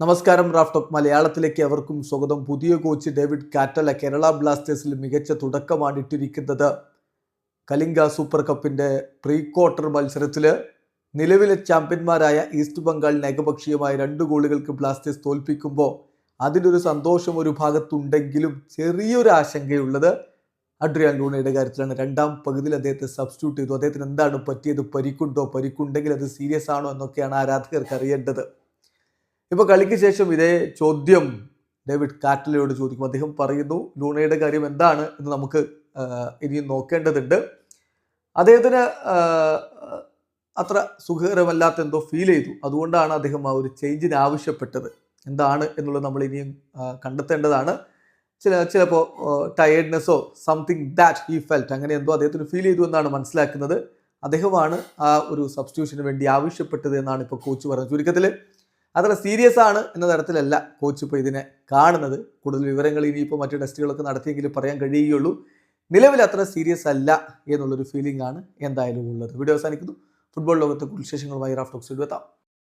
നമസ്കാരം റാഫ്റ്റോക്ക് മലയാളത്തിലേക്ക് അവർക്കും സ്വാഗതം. പുതിയ കോച്ച് ഡേവിഡ് കാറ്റല കേരള ബ്ലാസ്റ്റേഴ്സിൽ മികച്ച തുടക്കമാണ് ഇട്ടിരിക്കുന്നത്. കലിംഗ സൂപ്പർ കപ്പിന്റെ പ്രീ ക്വാർട്ടർ മത്സരത്തിൽ നിലവിലെ ചാമ്പ്യന്മാരായ ഈസ്റ്റ് ബംഗാളിന് ഏകപക്ഷീയമായ രണ്ട് ഗോളുകൾക്ക് ബ്ലാസ്റ്റേഴ്സ് തോൽപ്പിക്കുമ്പോൾ അതിനൊരു സന്തോഷം ഒരു ഭാഗത്തുണ്ടെങ്കിലും ചെറിയൊരു ആശങ്കയുള്ളത് അഡ്രിയാൻ ലൂണയുടെ കാര്യത്തിലാണ്. രണ്ടാം പകുതിയിൽ അദ്ദേഹത്തെ സബ്സ്റ്റിറ്റ്യൂട്ട് ചെയ്തു. അദ്ദേഹത്തിന് എന്താണ് പറ്റിയത്? പരിക്കുണ്ടോ? പരിക്കുണ്ടെങ്കിൽ അത് സീരിയസ് ആണോ എന്നൊക്കെയാണ് ആരാധകർക്ക് അറിയേണ്ടത്. ഇപ്പോൾ കളിക്ക് ശേഷം ഇതേ ചോദ്യം ഡേവിഡ് കാറ്റലയോട് ചോദിക്കും. അദ്ദേഹം പറയുന്നു ലൂണയുടെ കാര്യം എന്താണ് എന്ന് നമുക്ക് ഇനിയും നോക്കേണ്ടതുണ്ട്. അദ്ദേഹത്തിന് അത്ര സുഖകരമല്ലാത്ത എന്തോ ഫീൽ ചെയ്തു. അതുകൊണ്ടാണ് അദ്ദേഹം ആ ഒരു ചേഞ്ചിന് ആവശ്യപ്പെട്ടത്. എന്താണ് എന്നുള്ളത് നമ്മൾ ഇനിയും കണ്ടെത്തേണ്ടതാണ്. ചില ചിലപ്പോൾ ടയേർഡ്നെസ്സോ സംതിങ് ദാറ്റ് ഹീ ഫെൽറ്റ് അങ്ങനെ എന്തോ അദ്ദേഹത്തിന് ഫീൽ ചെയ്തു എന്നാണ് മനസ്സിലാക്കുന്നത്. അദ്ദേഹമാണ് ആ ഒരു സബ്സ്റ്റിറ്റ്യൂഷന് വേണ്ടി ആവശ്യപ്പെട്ടത് എന്നാണ് ഇപ്പോൾ കോച്ച് പറഞ്ഞത്. ചുരുക്കത്തിൽ അത്ര സീരിയസ് ആണ് എന്ന തരത്തിലല്ല കോച്ച് ഇപ്പോൾ ഇതിനെ കാണുന്നത്. കൂടുതൽ വിവരങ്ങൾ ഇനിയിപ്പോൾ മറ്റു ടെസ്റ്റുകളൊക്കെ നടത്തിയെങ്കിലും പറയാൻ കഴിയുകയുള്ളൂ. നിലവിൽ അത്ര സീരിയസ് അല്ല എന്നുള്ളൊരു ഫീലിംഗ് ആണ് എന്തായാലും ഉള്ളത്. വീഡിയോ അവസാനിക്കുന്നു. ഫുട്ബോൾ ലോകത്തെ കുറിച്ച് വിശേഷങ്ങളുമായി റാഫ്റ്റോക്സ് എത്താം